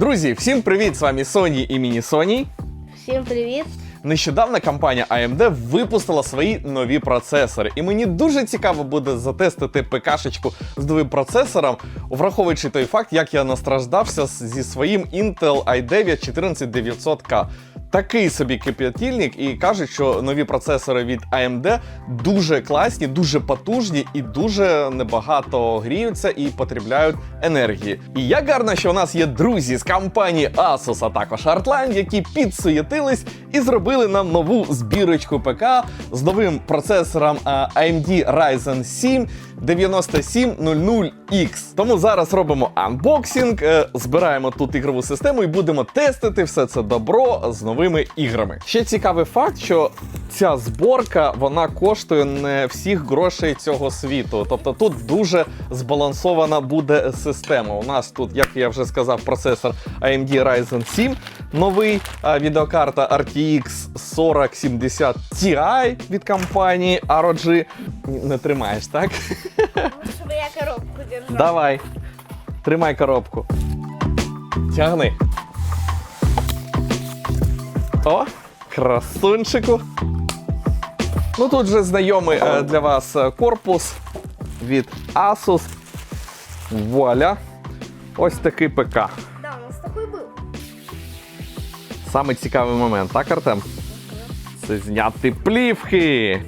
Друзі, всім привіт! З вами Sony і Міні Sony. Всім привіт! Нещодавно компанія AMD випустила свої нові процесори, і мені дуже цікаво буде затестити ПКшечку з новим процесором, враховуючи той факт, як я настраждався зі своїм Intel i9 14900K. Такий собі кип'ятільник, і кажуть, що нові процесори від AMD дуже класні, дуже потужні і дуже небагато гріються і потребляють енергії. І як гарно, що у нас є друзі з компанії Asus, а також Artline, які підсуєтились і зробили нам нову збірочку ПК з новим процесором AMD Ryzen 7 9700X. Тому зараз робимо анбоксинг, е, збираємо тут ігрову систему і будемо тестити все це добро з новими іграми. Ще цікавий факт, що ця зборка вона коштує не всіх грошей цього світу. Тобто тут дуже збалансована буде система. У нас тут, як я вже сказав, процесор AMD Ryzen 7 новий, а відеокарта RTX 4070 Ti від компанії ROG. Не тримаєш, так? Щоб я коробку держав. Давай. Тримай коробку. Тягни. О, красунчику. Ну тут же знайомий е, для вас е, корпус від Asus. Вуаля. Ось такий ПК. Да, у нас такий був. Саме цікавий момент, так, Артем? Це зняти плівки.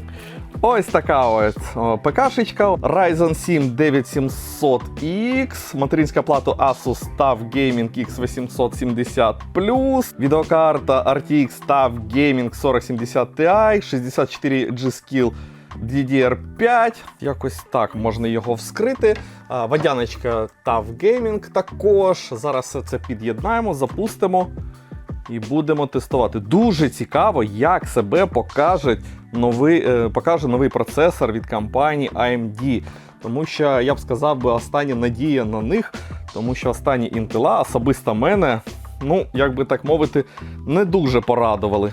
Ось така ось о, ПКшечка Ryzen 7 9700X, материнська плата Asus TUF Gaming X870 відеокарта RTX TUF Gaming 4070 Ti, 64 G-Skill DDR5. Якось так можна його вскрити. А, Водяночка TUF Gaming також. Зараз все це під'єднаємо, запустимо і будемо тестувати. Дуже цікаво, як себе покаже новий, е, покаже новий процесор від компанії AMD. Тому що я б сказав би остання надія на них, тому що останні інтела особисто мене, ну як би так мовити, не дуже порадували.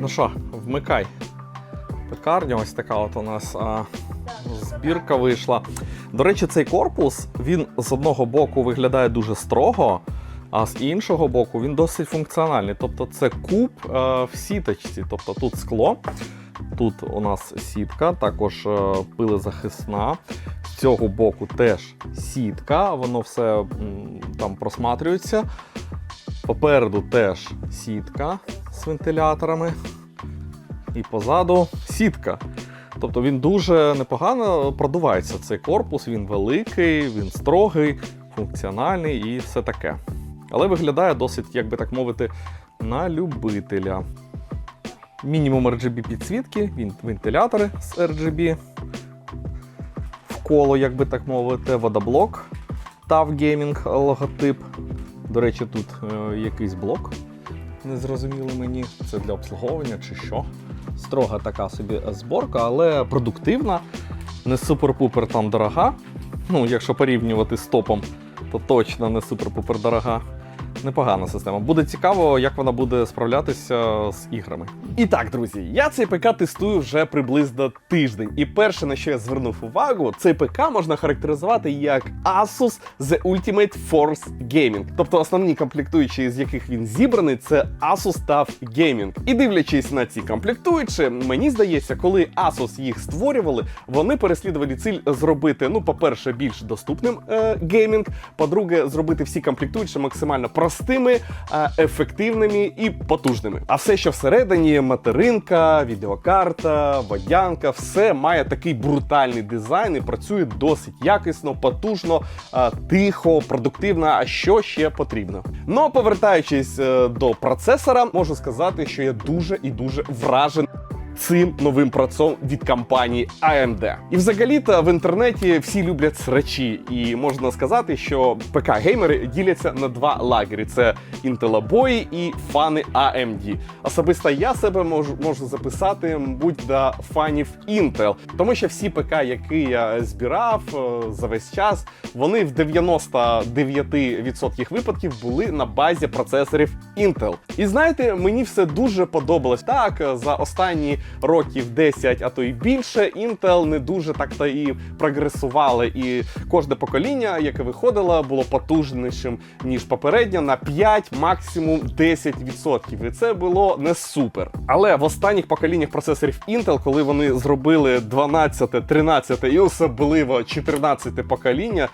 Ну що, вмикай. Пекарня, ось така от у нас а, збірка вийшла. До речі, цей корпус він з одного боку виглядає дуже строго, а з іншого боку він досить функціональний. Тобто це куб е, в сіточці. Тобто тут скло, тут у нас сітка, також е, пилезахисна. З цього боку теж сітка, воно все там просматрюється. Попереду теж сітка з вентиляторами. І позаду сітка. Тобто він дуже непогано продувається цей корпус, він великий, він строгий, функціональний і все таке. Але виглядає досить, як би так мовити, на любителя. Мінімум RGB підсвітки, вентилятори з RGB. Вколо, як би так мовити, водоблок. TAF Gaming логотип. До речі, тут е, якийсь блок. Незрозуміло мені, це для обслуговування чи що. Строга така собі зборка, але продуктивна, не супер-пупер там дорога. Ну, якщо порівнювати з топом, то точно не супер-пупер дорога. Непогана система. Буде цікаво, як вона буде справлятися з іграми. І так, друзі, я цей ПК тестую вже приблизно тиждень. І перше, на що я звернув увагу, цей ПК можна характеризувати як Asus The Ultimate Force Gaming. Тобто основні комплектуючі, з яких він зібраний, це Asus TUF Gaming. І дивлячись на ці комплектуючі, мені здається, коли Asus їх створювали, вони переслідували ціль зробити, ну, по-перше, більш доступним е, геймінг, по-друге, зробити всі комплектуючі максимально простими, е, ефективними і потужними. А все, що всередині, материнка, відеокарта, водянка, все має такий брутальний дизайн і працює досить якісно, потужно, е, тихо, продуктивно. А що ще потрібно? Ну, повертаючись е, до процесора, можу сказати, що я дуже і дуже вражений цим новим процом від компанії AMD. І взагалі-то в інтернеті всі люблять срачі, і можна сказати, що ПК-геймери діляться на два лагері: це інтелобої і фани AMD. Особисто я себе можу, можу записати, мабуть, до фанів Intel, тому що всі ПК, які я збирав е, за весь час, вони в 99% випадків були на базі процесорів Intel. І знаєте, мені все дуже подобалось. Так, за останні років 10, а то й більше, Intel не дуже так то і прогресували. І кожне покоління, яке виходило, було потужнішим ніж попереднє на 5, максимум 10%. І це було не супер. Але в останніх поколіннях процесорів Intel, коли вони зробили 12, 13 і особливо 14 покоління.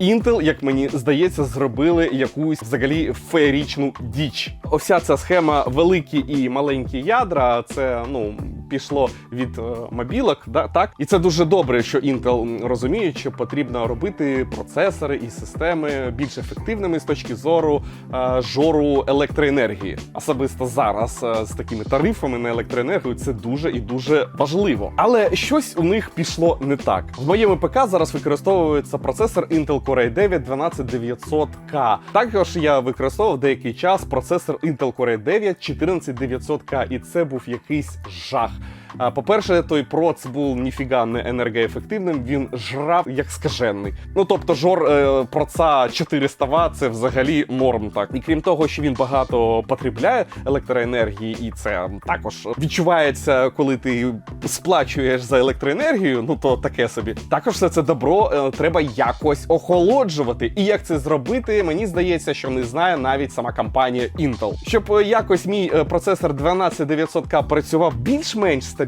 Intel, як мені здається, зробили якусь взагалі феєрічну діч. Вся ця схема великі і маленькі ядра. Це ну пішло від е, мобілок, да так і це дуже добре, що Intel розуміє, що потрібно робити процесори і системи більш ефективними з точки зору е, жору електроенергії. Особисто зараз е, з такими тарифами на електроенергію це дуже і дуже важливо. Але щось у них пішло не так. В моєму ПК зараз використовується процесор Intel Core i9 12900K. Також я використовував деякий час процесор Intel Core i9 14900K, і це був якийсь жах. По-перше, той проц був ніфіга не енергоефективним, він жрав як скажений. Ну тобто, жор е, проца 400 Вт це взагалі норм так. І крім того, що він багато потребляє електроенергії, і це також відчувається, коли ти сплачуєш за електроенергію. Ну то таке собі. Також все це добро е, треба якось охолоджувати. І як це зробити, мені здається, що не знає навіть сама компанія Intel. Щоб е, якось мій процесор 12900K працював більш-менш стабільно,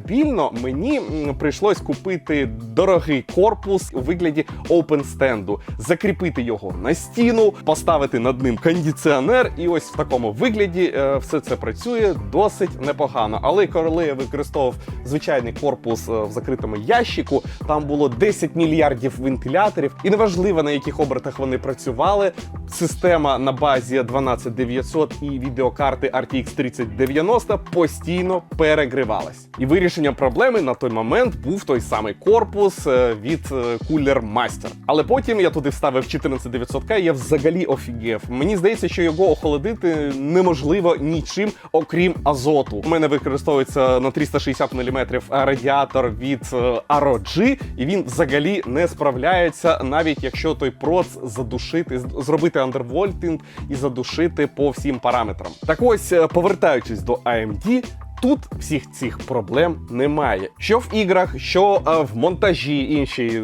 мені м, прийшлось купити дорогий корпус у вигляді OpenStand, закріпити його на стіну, поставити над ним кондиціонер, і ось в такому вигляді е, все це працює досить непогано. Але коли я використовував звичайний корпус е, в закритому ящику, там було 10 мільярдів вентиляторів, і неважливо на яких обертах вони працювали. Система на базі 12900 і відеокарти RTX 3090 постійно перегрівалась. І вирішенням проблеми на той момент був той самий корпус е, від е, Cooler Master. Але потім я туди вставив 14900K, і я взагалі офігев. Мені здається, що його охолодити неможливо нічим, окрім азоту. У мене використовується на 360 мм радіатор від е, ROG, і він взагалі не справляється, навіть якщо той проц задушити, зробити андервольтинг і задушити по всім параметрам. Так ось, повертаючись до AMD, Тут всіх цих проблем немає. Що в іграх, що е, в монтажі, інші е,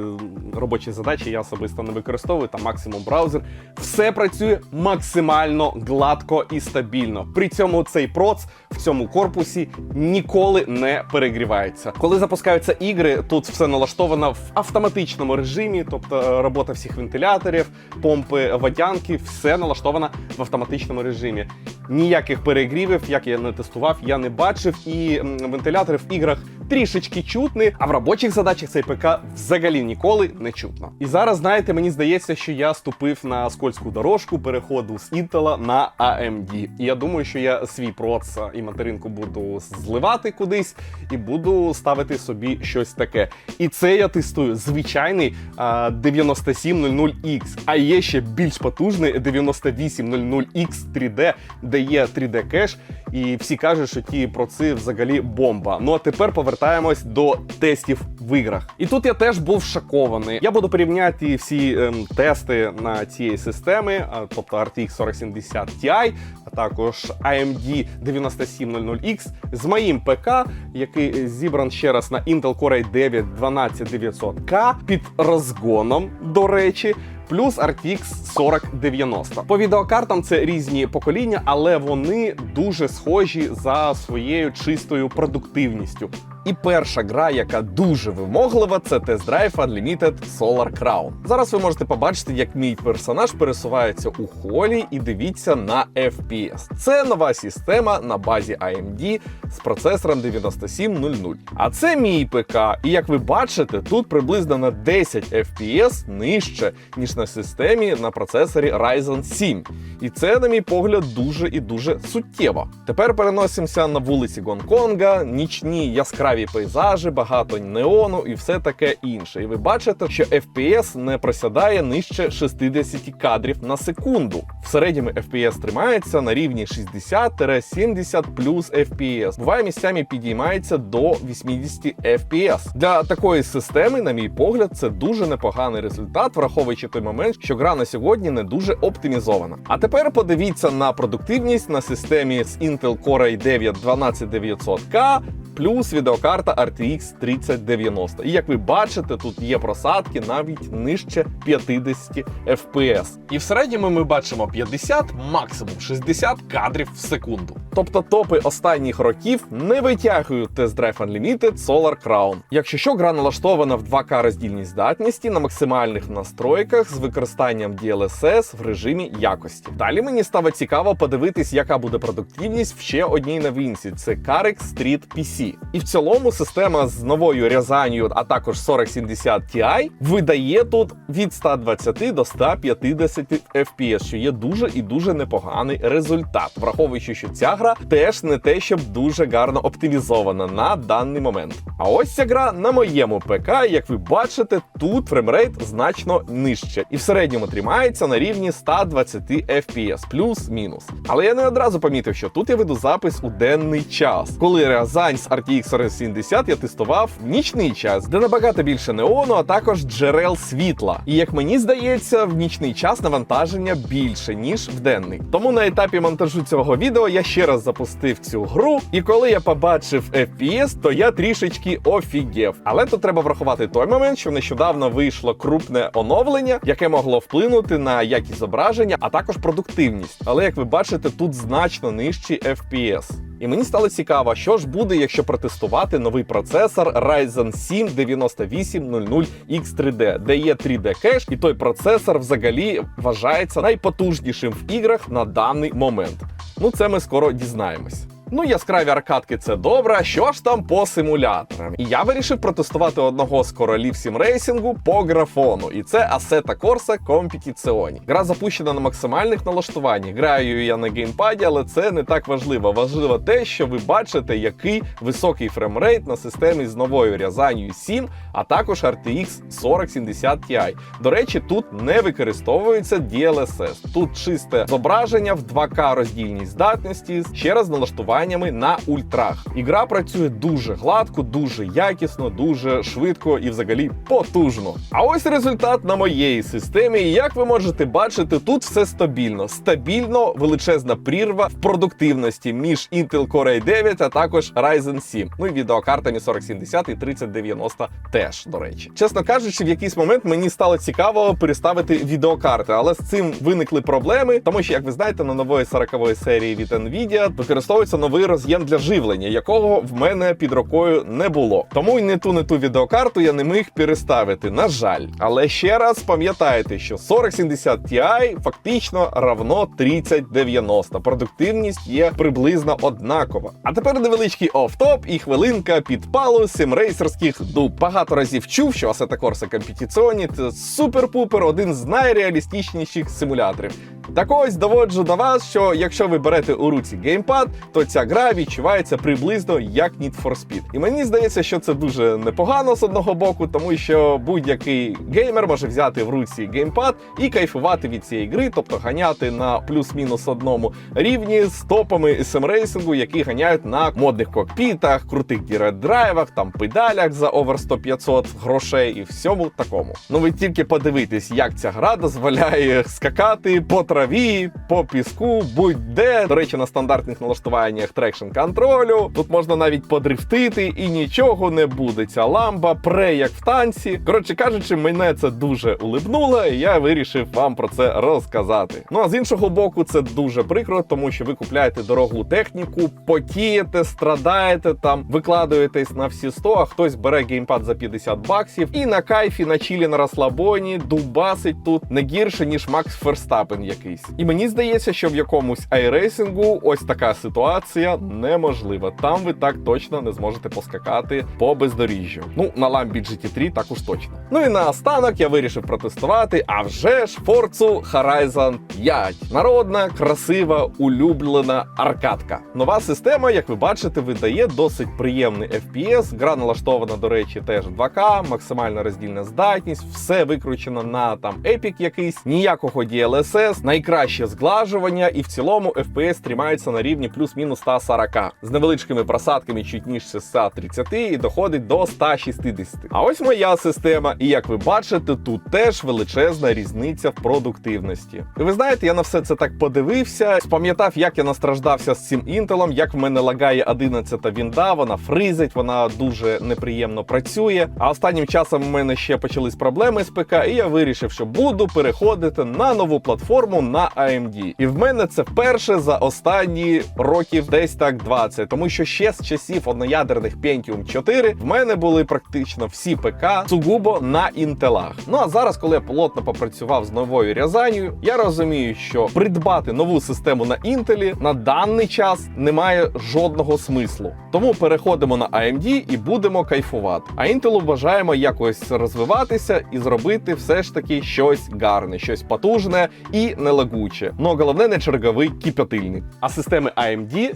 робочі задачі я особисто не використовую, там максимум браузер. Все працює максимально гладко і стабільно. При цьому цей проц в цьому корпусі ніколи не перегрівається. Коли запускаються ігри, тут все налаштовано в автоматичному режимі, тобто е, робота всіх вентиляторів, помпи, водянки, все налаштовано в автоматичному режимі. Ніяких перегрівів, як я не тестував, я не бачив, і вентилятори в іграх трішечки чутні, а в робочих задачах цей ПК взагалі ніколи не чутно. І зараз, знаєте, мені здається, що я ступив на скользку дорожку переходу з Intel на AMD. І я думаю, що я свій проц і материнку буду зливати кудись і буду ставити собі щось таке. І це я тестую звичайний 9700X, а є ще більш потужний 9800X 3D, де є 3D кеш, і всі кажуть, що ті проци взагалі бомба. Ну а тепер повертаємось до тестів в іграх. І тут я теж був шокований. Я буду порівняти всі ем, тести на цієї системи, тобто RTX 4070 Ti, також AMD 9700X з моїм ПК, який зібран ще раз на Intel Core i9 12900K під розгоном, до речі. Плюс RTX 4090. По відеокартам це різні покоління, але вони дуже схожі за своєю чистою продуктивністю. І перша гра, яка дуже вимоглива, це Drive Unlimited Solar Crown. Зараз ви можете побачити, як мій персонаж пересувається у холі і дивіться на FPS. Це нова система на базі AMD з процесором 9700. А це мій ПК. І як ви бачите, тут приблизно на 10 FPS нижче, ніж на системі на процесорі Ryzen 7. І це, на мій погляд, дуже і дуже суттєво. Тепер переносимося на вулиці Гонконга, нічні яскраві пейзажі, багато неону і все таке інше. І ви бачите, що FPS не просядає нижче 60 кадрів на секунду. В середньому FPS тримається на рівні 60-70 плюс FPS. Буває місцями підіймається до 80 FPS. Для такої системи, на мій погляд, це дуже непоганий результат, враховуючи той момент, що гра на сьогодні не дуже оптимізована. А тепер подивіться на продуктивність на системі з Intel Core i9 12900K плюс відеокарта RTX 3090. І як ви бачите, тут є просадки навіть нижче 50 FPS. І в середньому ми бачимо 50, максимум 60 кадрів в секунду. Тобто топи останніх років не витягують Test Drive Unlimited Solar Crown. Якщо що, гра налаштована в 2К роздільній здатності на максимальних настройках з використанням DLSS в режимі якості. Далі мені стало цікаво подивитись, яка буде продуктивність в ще одній новинці: це Carix Street PC. І в цілому система з новою рязанню, а також 4070 Ti, видає тут від 120 до 150 FPS, що є дуже і дуже непоганий результат, враховуючи, що ця гра теж не те, щоб дуже гарно оптимізована на даний момент. А ось ця гра на моєму ПК, як ви бачите, тут фреймрейт значно нижче, і в середньому тримається на рівні 120 FPS, плюс-мінус. Але я не одразу помітив, що тут я веду запис у денний час, коли Рязань з RTX 4070 я тестував нічний час, де набагато більше неону, а також джерел світла. І як мені здається, в нічний час навантаження більше ніж в денний. Тому на етапі монтажу цього відео я ще раз запустив цю гру, і коли я побачив FPS, то я трішечки офігів. Але тут треба врахувати той момент, що нещодавно вийшло крупне оновлення, яке могло вплинути на якість зображення, а також продуктивність. Але як ви бачите, тут значно нижчий FPS. І мені стало цікаво, що ж буде, якщо протестувати новий процесор Ryzen 7 9800X3D, де є 3D кеш, і той процесор взагалі вважається найпотужнішим в іграх на даний момент. Ну, це ми скоро дізнаємось. Ну, яскраві аркадки це добре. Що ж там по симуляторам? І я вирішив протестувати одного з королів сімрейсінгу по графону, і це Assetto Corsa Competizione. Гра запущена на максимальних налаштуваннях. Граю я на геймпаді, але це не так важливо. Важливо те, що ви бачите, який високий фреймрейт на системі з новою рязанню 7, а також RTX 4070 Ti. До речі, тут не використовується DLSS. Тут чисте зображення в 2К роздільній здатності, ще раз налаштування на ультрах. Ігра працює дуже гладко, дуже якісно, дуже швидко і взагалі потужно. А ось результат на моєї системі. Як ви можете бачити, тут все стабільно. Стабільно величезна прірва в продуктивності між Intel Core i9, а також Ryzen 7. Ну і відеокартами 4070 і 3090 теж, до речі. Чесно кажучи, в якийсь момент мені стало цікаво переставити відеокарти, але з цим виникли проблеми, тому що, як ви знаєте, на нової 40-ї серії від Nvidia використовується новий роз'єм для живлення, якого в мене під рукою не було. Тому й не ту, не ту відеокарту я не міг переставити. На жаль. Але ще раз пам'ятайте, що 4070 Ti фактично равно 3090. Продуктивність є приблизно однакова. А тепер невеличкий офтоп і хвилинка підпалу симрейсерських дуб. Багато разів чув, що Assetto Corsa Competizione – це супер-пупер один з найреалістичніших симуляторів. Так ось доводжу до вас, що якщо ви берете у руці геймпад, то ця гра відчувається приблизно як Need for Speed. І мені здається, що це дуже непогано з одного боку, тому що будь-який геймер може взяти в руці геймпад і кайфувати від цієї гри, тобто ганяти на плюс-мінус одному рівні з топами SM-рейсингу, які ганяють на модних кокпітах, крутих дірет-драйвах, там педалях за овер 100-500 грошей і всьому такому. Ну ви тільки подивитесь, як ця гра дозволяє скакати по траві, по піску, будь-де. До речі, на стандартних налаштуваннях трекшн контролю. Тут можна навіть подрифтити і нічого не буде. Ця ламба пре як в танці. Коротше кажучи, мене це дуже улибнуло, і я вирішив вам про це розказати. Ну а з іншого боку, це дуже прикро, тому що ви купляєте дорогу техніку, потієте, страдаєте там, викладуєтесь на всі 100, а хтось бере геймпад за 50 баксів і на кайфі, на чілі, на розслабоні дубасить тут не гірше, ніж Макс Ферстапен якийсь. І мені здається, що в якомусь айрейсингу ось така ситуація неможлива. Там ви так точно не зможете поскакати по бездоріжжю. Ну, на ламбі GT3 також точно. Ну і наостанок я вирішив протестувати, а вже ж Forza Horizon 5. Народна, красива, улюблена аркадка. Нова система, як ви бачите, видає досить приємний FPS. Гра налаштована, до речі, теж 2К, максимальна роздільна здатність, все викручено на там Epic якийсь, ніякого DLSS, найкраще зглажування, і в цілому FPS тримається на рівні плюс-мінус 140. З невеличкими просадками чуть ніж 130 і доходить до 160. А ось моя система, і як ви бачите, тут теж величезна різниця в продуктивності. І ви знаєте, я на все це так подивився, спам'ятав, як я настраждався з цим інтелом, як в мене лагає 11 вінда, вона фризить, вона дуже неприємно працює. А останнім часом у мене ще почались проблеми з ПК, і я вирішив, що буду переходити на нову платформу на AMD. І в мене це вперше за останні років десь так 20, тому що ще з часів одноядерних Pentium 4 в мене були практично всі ПК сугубо на інтелах. Ну а зараз, коли я плотно попрацював з новою Рязанію, я розумію, що придбати нову систему на інтелі на даний час немає жодного смислу. Тому переходимо на AMD і будемо кайфувати. А інтелу бажаємо якось розвиватися і зробити все ж таки щось гарне, щось потужне і нелагуче. Ну головне не черговий кипятильник. А системи AMD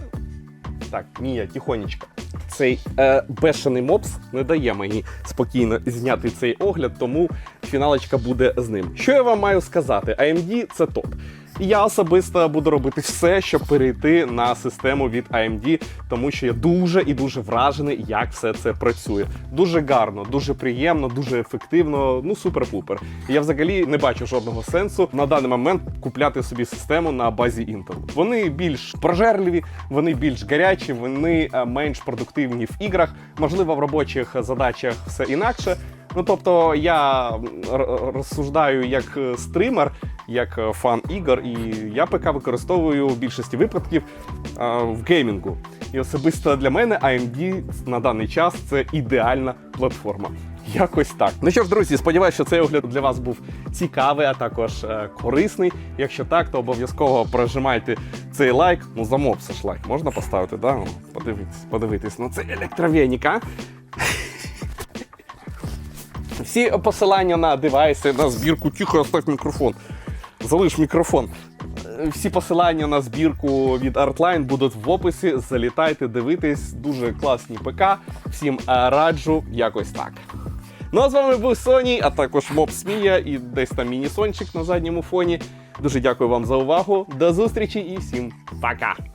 так, Мія, тихонечко. Цей е, бешений мопс не дає мені спокійно зняти цей огляд, тому фіналочка буде з ним. Що я вам маю сказати? AMD це топ. І я особисто буду робити все, щоб перейти на систему від AMD, тому що я дуже і дуже вражений, як все це працює. Дуже гарно, дуже приємно, дуже ефективно. Ну супер-пупер. Я взагалі не бачу жодного сенсу на даний момент купляти собі систему на базі Intel. Вони більш прожерливі, вони більш гарячі, вони е, менш продуктивні в іграх. Можливо, в робочих задачах все інакше. Ну тобто я розсуждаю як е, стример, як е, фан ігор, і я ПК використовую в більшості випадків е, в геймінгу. І особисто для мене AMD на даний час це ідеальна платформа. Якось так. Ну що ж, друзі, сподіваюся, що цей огляд для вас був цікавий, а також е, корисний. Якщо так, то обов'язково прожимайте цей лайк. Ну, замов все ж лайк можна поставити, да? Подивитись, подивитись на цей електровеник, а? Всі посилання на девайси, на збірку, тихо, оставь мікрофон. Залиш мікрофон. Всі посилання на збірку від Artline будуть в описі. Залітайте, дивитесь. Дуже класні ПК. Всім е, раджу якось так. Ну а з вами був Соні, а також Моб Смія і десь там міні-сончик на задньому фоні. Дуже дякую вам за увагу. До зустрічі і всім пока!